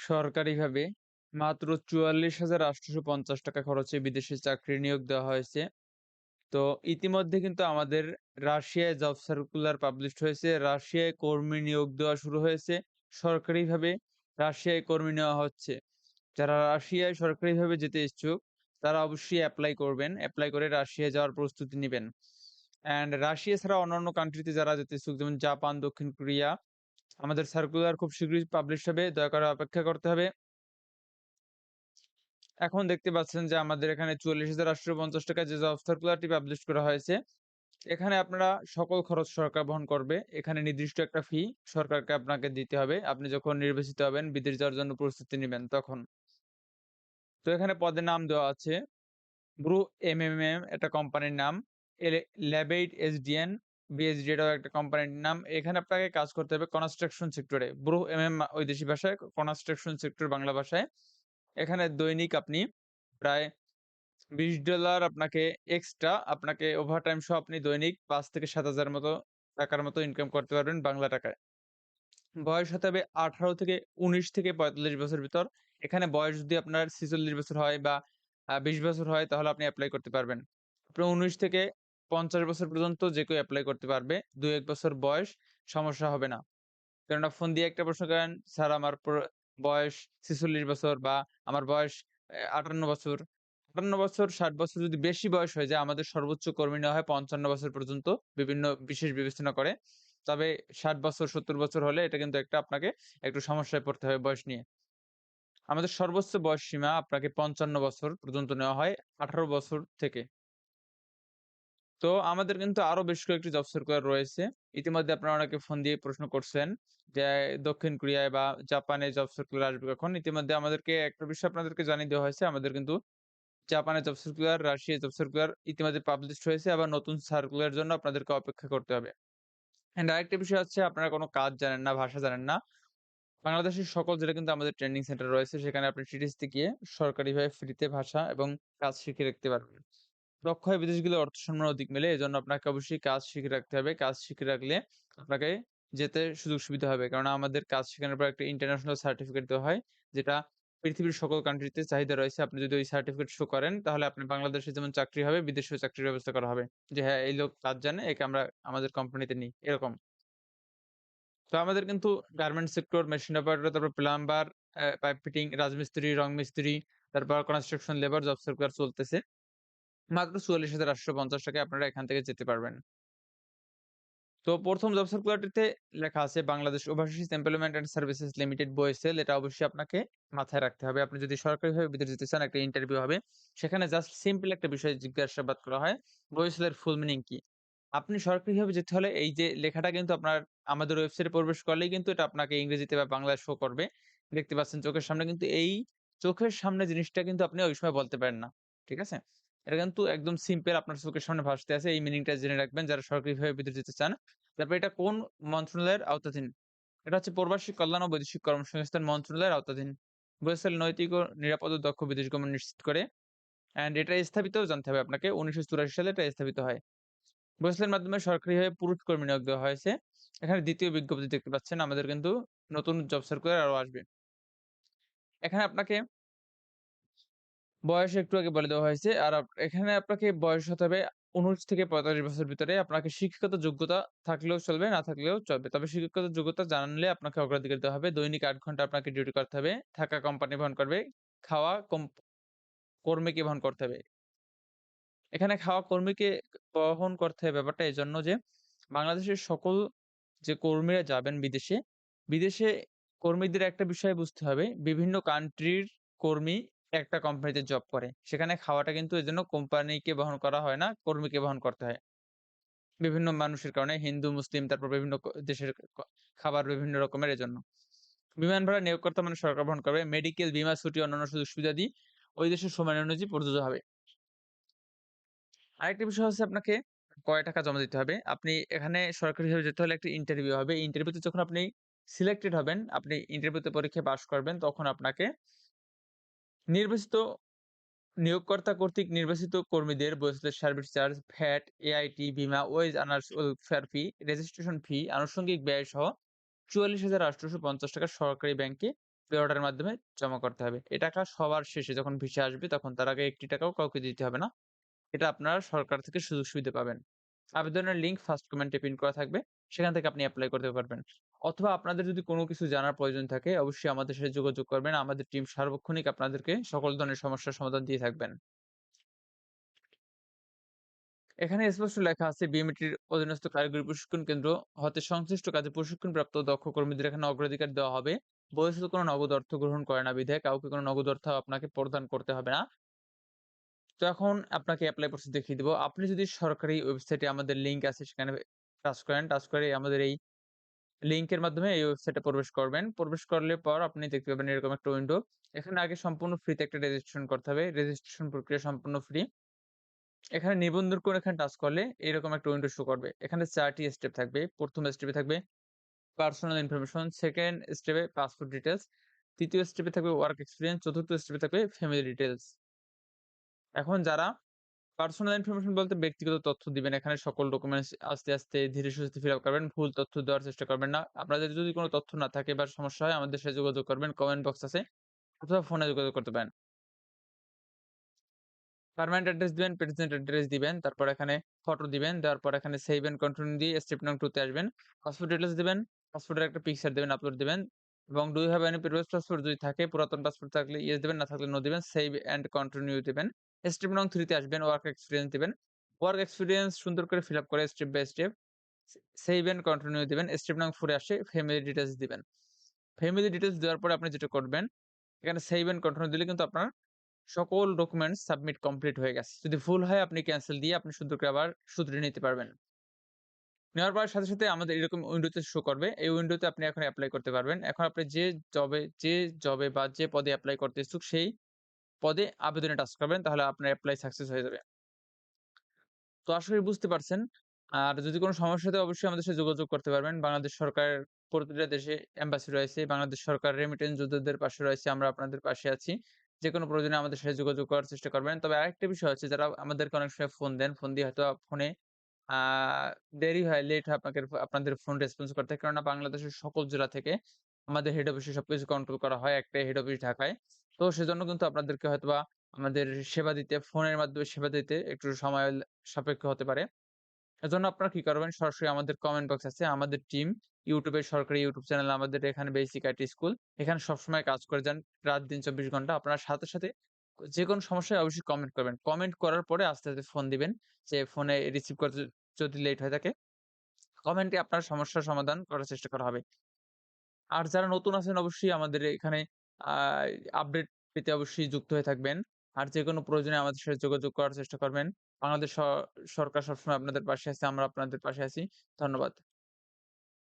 সরকারিভাবে মাত্র চুয়াল্লিশ হাজার আটশোশো পঞ্চাশ টাকা খরচে বিদেশে চাকরি নিয়োগ দেওয়া হয়েছে। তো ইতিমধ্যে কিন্তু আমাদের রাশিয়ায় জব সার্কুলার পাবলিশ হয়েছে। রাশিয়ায় কর্মী নিয়োগ দেওয়া শুরু হয়েছে। সরকারিভাবে রাশিয়ায় কর্মী নেওয়া হচ্ছে। যারা রাশিয়ায় সরকারিভাবে যেতে ইচ্ছুক, তারা অবশ্যই অ্যাপ্লাই করবেন। অ্যাপ্লাই করে রাশিয়ায় যাওয়ার প্রস্তুতি নেবেন। অ্যান্ড রাশিয়া ছাড়া অন্যান্য কান্ট্রিতে যারা যেতে ইচ্ছুক, যেমন জাপান দক্ষিণ কোরিয়া আমাদের সার্কুলার খুব শীঘ্রই পাবলিশ হবে, দয়া করে অপেক্ষা করতে হবে। এখন দেখতে পাচ্ছেন যে আমাদের এখানে চুয়াল্লিশ হাজার আটশো পঞ্চাশ টাকা যে জব সার্কুলারটি পাবলিশ করা হয়েছে, এখানে আপনারা সকল খরচ সরকার বহন করবে। এখানে নির্দিষ্ট একটা ফি সরকারকে আপনাকে দিতে হবে। আপনি যখন নির্বাচিত হবেন, বিদেশ যাওয়ার জন্য প্রস্তুতি নেবেন তখন। তো এখানে পদের নাম দেওয়া আছে। ব্রু এম এম এম একটা কোম্পানির নাম। ল্যাবেইট এসডিএন বিএসডি এটাও একটা কোম্পানির নাম। এখানে আপনাকে কাজ করতে হবে কনস্ট্রাকশন সেক্টরে ব্রু, এম এম দেশি ভাষায় কনস্ট্রাকশন সেক্টর বাংলা ভাষায়। এখানে দৈনিক আপনি প্রায় বিশ ডলার আপনাকে এক্সট্রা আপনাকে ওভারটাইম সহ আপনি দৈনিক পাঁচ থেকে সাত হাজার মতো টাকার মতো ইনকাম করতে পারবেন বাংলা টাকায়। বয়স হতে হবে আঠারো থেকে উনিশ থেকে পঁয়তাল্লিশ বছর ভিতর। এখানে বয়স যদি আপনার ছিচল্লিশ বছর হয় বা বিশ বছর হয় তাহলে আপনি অ্যাপ্লাই করতে পারবেন। আপনি উনিশ থেকে পঞ্চাশ বছর পর্যন্ত যে কেউ অ্যাপ্লাই করতে পারবে দু এক বছর বয়স সমস্যা হবে না। কেননা ফোন দিয়ে একটা প্রশ্ন করেন, স্যার, আমার বয়স ছেচল্লিশ বছর বা আমার বয়স আটান্ন বছর। আটান্ন বছর, ষাট বছর যদি বেশি বয়স হয়ে যায়, আমাদের সর্বোচ্চ কর্মী নেওয়া হয় পঞ্চান্ন বছর পর্যন্ত বিভিন্ন বিশেষ বিবেচনা করে। তবে ষাট বছর, সত্তর বছর হলে এটা কিন্তু একটা আপনাকে একটু সমস্যায় পড়তে হবে বয়স নিয়ে। আমাদের সর্বোচ্চ বয়স সীমা আপনাকে পঞ্চান্ন বছর পর্যন্ত নেওয়া হয়, আঠারো বছর থেকে। তো আমাদের কিন্তু আরও বেশ কয়েকটি জব সার্কুলার রয়েছে। ইতিমধ্যে আপনারা অনেকে ফোন দিয়ে প্রশ্ন করছেন যে, দক্ষিণ কোরিয়ায় বা জাপানে জব সার্কুলার আসবে কখন? ইতিমধ্যে আমাদেরকে একটা বিষয় আপনাদেরকে জানিয়ে দেওয়া হয়েছে, আমাদের কিন্তু জাপানের job circular Russia job circular ইতিমধ্যে পাবলিশ হয়েছে, আবার নতুন সার্কুলার জন্য আপনাদেরকে অপেক্ষা করতে হবে। অ্যান্ড আরেকটা বিষয় হচ্ছে, আপনারা কোনো কাজ জানেন না, ভাষা জানেন না। বাংলাদেশের সকল জেলা কিন্তু আমাদের ট্রেনিং সেন্টার রয়েছে, সেখানে আপনি টিটিসতে গিয়ে সরকারিভাবে ফ্রিতে ভাষা এবং কাজ শিখে রাখতে পারবেন। দক্ষ হয় বিদেশগুলো অর্থ সম্মান অধিক মেলে, এজন্য আপনাকে অবশ্যই কাজ শিখে রাখতে হবে। কাজ শিখে রাখলে আপনাকে যেতে সুযোগ সুবিধা হবে। কারণ আমাদের কাজ শেখানোর পর একটা ইন্টারন্যাশনাল সার্টিফিকেট দেওয়া হয়, যেটা পৃথিবীর সকল কান্ট্রিতে চাহিদা রয়েছে। আপনি যদি ওই সার্টিফিকেট শো করেন, তাহলে আপনি বাংলাদেশে যেমন চাকরি হবে, বিদেশেও চাকরির ব্যবস্থা করা হবে। যে হ্যাঁ এই লোক কাজ জানে, একে আমরা আমাদের কোম্পানিতে নিই, এরকম। তো আমাদের কিন্তু গার্মেন্ট সেক্টর মেশিন অপারেটর তারপর প্লাম্বার পাইপ ফিটিং রাজমিস্ত্রি রং মিস্ত্রি তারপর কনস্ট্রাকশন লেবার জব সার্কুলার চলতেছে। মাত্র চুয়াল্লিশ হাজার আটশো পঞ্চাশ টাকায় আপনারা এখান থেকে যেতে পারবেন। তো প্রথম জব সার্কুলারটিতে লেখা আছে, Bangladesh overseas employment and services limited BOESL এটা অবশ্যই আপনাকে মাথায় রাখতে হবে। আপনি যদি সরকারিভাবে বিদেশ যেতে চান, একটা ইন্টারভিউ হবে। সেখানে জাস্ট সিম্পল একটা বিষয় জিজ্ঞাসাবাদ করা হয় বয়েসেলের ফুল মিনিং কি? আপনি সরকারিভাবে যেতে হলে এই যে লেখাটা কিন্তু আপনার, আমাদের ওয়েবসাইটে প্রবেশ করলেই কিন্তু এটা আপনাকে ইংরেজিতে বা বাংলায় শো করবে। দেখতে পাচ্ছেন চোখের সামনে, কিন্তু এই চোখের সামনে জিনিসটা কিন্তু আপনি ওই সময় বলতে পারেন না। ঠিক আছে? এটা কিন্তু একদম সিম্পল আপনার চোখের সামনে ভাসতে আছে, এই মিনিংটা জেনে রাখবেন যারা সরকারিভাবে বিদেশ যেতে চান। তারপর এটা কোন মন্ত্রণালয়ের আওতাধীন? এটা হচ্ছে প্রবাসী কল্যাণ ও বৈদেশিক কর্মসংস্থান মন্ত্রণালয়ের আওতাধীন। বৈশাল নৈতিক ও নিরাপদ দক্ষ বিদেশ গমন নিশ্চিত করে। অ্যান্ড এটা স্থাপিত, জানতে হবে আপনাকে, উনিশশো চুরাশি সালে এটা স্থাপিত হয়। বৈশালের মাধ্যমে সরকারিভাবে পুরুষ কর্মী নিয়োগ দেওয়া হয়েছে। এখানে দ্বিতীয় বিজ্ঞপ্তি দেখতে পাচ্ছেন, আমাদের কিন্তু নতুন জব সার্কুলার আরও আসবে। এখানে আপনাকে বয়স একটু আগে বলে দেওয়া হয়েছে। আর এখানে আপনাকে বয়স হতে হবে উনিশ থেকে পঁয়তাল্লিশ বছর ভিতরে। আপনাকে শিক্ষাগত যোগ্যতা থাকলেও চলবে, না থাকলেও চলবে। তবে শিক্ষাগত যোগ্যতা জানলে আপনাকে অগ্রাধিকার দেওয়া হবে। দৈনিক আট ঘণ্টা আপনাকে ডিউটি করতে হবে। থাকা কোম্পানি বহন করবে। খাওয়া কর্মীকে বহন করতে হবে। এখানে খাওয়া কর্মীকে বহন করতে হবে ব্যাপারটা এই জন্য যে, বাংলাদেশের সকল যে কর্মীরা যাবেন বিদেশে বিদেশে কর্মীদের একটা বিষয় বুঝতে হবে। বিভিন্ন কান্ট্রির কর্মী একটা কোম্পানিতে জব করে। সেখানে খাওয়াটা কিন্তু এই জন্য কোম্পানিকে বহন করা হয় না, কর্মীকে বহন করতে হয়। বিভিন্ন মানুষের কারণে, হিন্দু, মুসলিম, তারপর বিভিন্ন দেশের খাবার বিভিন্ন রকমের এজন্য। বিমান ভাড়া নিয়োগকর্তা মানে সরকার বহন করবে। মেডিকেল বিমা, ছুটি, অন্যান্য সুযোগ সুবিধা দিয়ে ওই দেশের সময় অনুযায়ী প্রযোজ্য হবে। আরেকটি বিষয় হচ্ছে আপনাকে কয় টাকা জমা দিতে হবে। আপনি এখানে সরকারিভাবে যেতে হলে একটা ইন্টারভিউ হবে। ইন্টারভিউতে যখন আপনি সিলেক্টেড হবেন, আপনি ইন্টারভিউতে পরীক্ষায় পাশ করবেন, তখন আপনাকে নির্বাচিত নিয়োগকর্তা কর্তৃক নির্বাচিত কর্মীদের বৈধতার সার্ভিস চার্জ, ভ্যাট, এআইটি, বিমা, wage earners welfare fee, registration fee, আনুষঙ্গিক ব্যয় সহ চুয়াল্লিশ হাজার আটশোশো পঞ্চাশ টাকা সরকারি ব্যাংকে পে অর্ডারের মাধ্যমে জমা করতে হবে। এ টাকা সবার শেষে যখন ভিসা আসবে তখন তার আগে একটি টাকাও কাউকে দিতে হবে না। এটা আপনারা সরকার থেকে সুযোগ সুবিধা পাবেন। আবেদনের লিঙ্ক ফার্স্ট কমেন্টে পিন করা থাকবে। সেখান থেকে আপনি এপ্লাই করতে পারবেন। অথবা আপনাদের যদি কোনো কিছু জানার প্রয়োজন থাকে, অবশ্যই আমাদের সাথে যোগাযোগ করবেন। আমাদের টিম সার্বক্ষণিক আপনাদেরকে সকল ধরনের সমস্যার সমাধান দিয়ে থাকবেন। এখানে স্পষ্ট লেখা আছে বিএমইটির অধীনস্থ কারিগরি প্রশিক্ষণ কেন্দ্র হতে সংশ্লিষ্ট কাজে প্রশিক্ষণপ্রাপ্ত দক্ষ কর্মীদের এখানে অগ্রাধিকার দেওয়া হবে। বহিষ্কৃত কোনো নগদ অর্থ গ্রহণ করে না বিধায় কাউকে কোনো নগদ অর্থ আপনাকে প্রদান করতে হবে না। তো এখন আপনাকে এপ্লাই প্রসেস দেখিয়ে দিব। আপনি যদি সরকারি ওয়েবসাইটে আমাদের লিঙ্ক আছে সেখানে টাচ করেন, টাচ করে আমাদের এই লিঙ্কের মাধ্যমে এই ওয়েবসাইটে প্রবেশ করবেন। প্রবেশ করলে পর আপনি দেখতে পাবেন এরকম একটা উইন্ডো। এখানে আগে সম্পূর্ণ ফ্রিতে একটা রেজিস্ট্রেশন করতে হবে। রেজিস্ট্রেশন প্রক্রিয়া সম্পূর্ণ ফ্রি। এখানে নিবন্ধন করে এখানে টাচ করলে এরকম একটা উইন্ডো শো করবে। এখানে ৪ টি স্টেপ থাকবে। ১ম স্টেপে থাকবে পার্সোনাল ইনফরমেশন, 2nd স্টেপে পাসপোর্ট ডিটেইলস, ৩য় স্টেপে থাকবে ওয়ার্ক এক্সপেরিয়েন্স, ৪র্থ স্টেপে থাকবে ফ্যামিলি ডিটেইলস। এখন যারা পার্সোনাল ইনফরমেশন বলতে ব্যক্তিগত তথ্য দিবেন। এখানে সকল ডকুমেন্টস আস্তে, আস্তে ধীরে সুস্থে ফিল আপ করবেন। ভুল তথ্য দেওয়ার চেষ্টা করবেন না। আপনাদের যদি কোনো তথ্য না থাকে বা সমস্যা হয় আমাদের সাথে যোগাযোগ করবেন। কমেন্ট বক্স আছে অথবা ফোনে যোগাযোগ করতে পারেন। পার্মানেন্ট অ্যাড্রেস দিবেন, প্রেজেন্ট অ্যাড্রেস দিবেন। তারপর এখানে ফটো দিবেন। দেওয়ার পর এখানে সেভ এন্ড কন্টিনিউ দিয়ে স্টেপ নং 2 তে আসবেন। পাসপোর্ট ডিটেইলস দিবেন। পাসপোর্টের একটা পিকচার দিবেন, আপলোড দিবেন এবং you have any previous passport যদি থাকে পুরাতন পাসপোর্ট থাকলে ইয়েস দিবেন, না থাকলে নো দিবেন। সেভ এন্ড কন্টিনিউ দিবেন। স্টেপ নং 3 তে আসবেন, ওয়ার্ক এক্সপেরিয়েন্স দিবেন। ওয়ার্ক এক্সপেরিয়েন্স সুন্দর করে ফিল আপ করে step by step save continue দিবেন। স্টেপ নং 4 এ আসে ফ্যামিলি ডিটেইলস দিবেন। ফ্যামিলি ডিটেইলস দেওয়ার পরে আপনি যেটা করবেন, এখানে সেভ কন্টিনিউ দিলে কিন্তু আপনার সকল ডকুমেন্টস সাবমিট কমপ্লিট হয়ে গেছে। যদি ভুল হয় আপনি ক্যান্সেল দিয়ে আপনি সুন্দর করে আবার শুধরে নিতে পারবেন। নেওয়ার পর সাথে, সাথে আমাদের এরকম উইন্ডোতে শো করবে। এই উইন্ডোতে আপনি এখন অ্যাপ্লাই করতে পারবেন। এখন আপনি যে জবে যে জবে বা যে পদে অ্যাপ্লাই করতে ইচ্ছুক সেই পদে আবেদনে টাচ করবেন। তাহলে আপনার এপ্লাই সাকসেস হয়ে যাবে। তো আশা করি বুঝতে পারছেন। আর যদি কোনো সমস্যা হয় অবশ্যই আমাদের সাথে যোগাযোগ করতে পারবেন। বাংলাদেশ সরকার প্রতিটা দেশে এম্বাসি রয়েছে। বাংলাদেশ সরকার রেমিটেন্স যোদ্ধাদের পাশে রয়েছে। আমরা আপনাদের পাশে আছি। যেকোনো প্রয়োজনে আমাদের সাথে যোগাযোগ করার চেষ্টা করবেন। তবে আরেকটা বিষয় হচ্ছে যারা আমাদেরকে অনেক সময় ফোন দেন, ফোন দিয়ে হয়তো ফোনে দেরি হয়, লেট হয় আপনাকে আপনাদের ফোন রেসপন্স করতে। কেননা বাংলাদেশের সকল জেলা থেকে আমাদের হেড অফিসে সবকিছু কন্ট্রোল করা হয়। একটাই হেড অফিস ঢাকায়। তো সেজন্য কিন্তু আপনাদেরকে হয়তোবা আমাদের সেবা দিতে ফোনের মাধ্যমে সেবা দিতে একটু সময় সাপেক্ষ হতে পারে। এজন্য আপনারা কি করবেন সরাসরি আমাদের কমেন্ট বক্স আছে। আমাদের টিম এর সরকারি YouTube চ্যানেল আমাদের এখানে বেসিক আইটি স্কুল। এখানে সবসময় কাজ করে যান। রাত দিন ২৪ ঘণ্টা। আপনারা সাথে, সাথে যেকোনো সমস্যায় অবশ্যই কমেন্ট করবেন। কমেন্ট করার পরে আস্তে, আস্তে ফোন দিবেন। যে ফোনে রিসিভ করতে যদি লেট হয়ে থাকে কমেন্টে আপনার সমস্যার সমাধান করার চেষ্টা করা হবে। আর যারা নতুন আছেন অবশ্যই আমাদের এখানে আপডেট পেতে অবশ্যই যুক্ত হয়ে থাকবেন। আর যে কোনো প্রয়োজনে আমাদের সাথে যোগাযোগ করার চেষ্টা করবেন। বাংলাদেশ সরকার সবসময় আপনাদের পাশে আছে। আমরা আপনাদের পাশে আছি। ধন্যবাদ।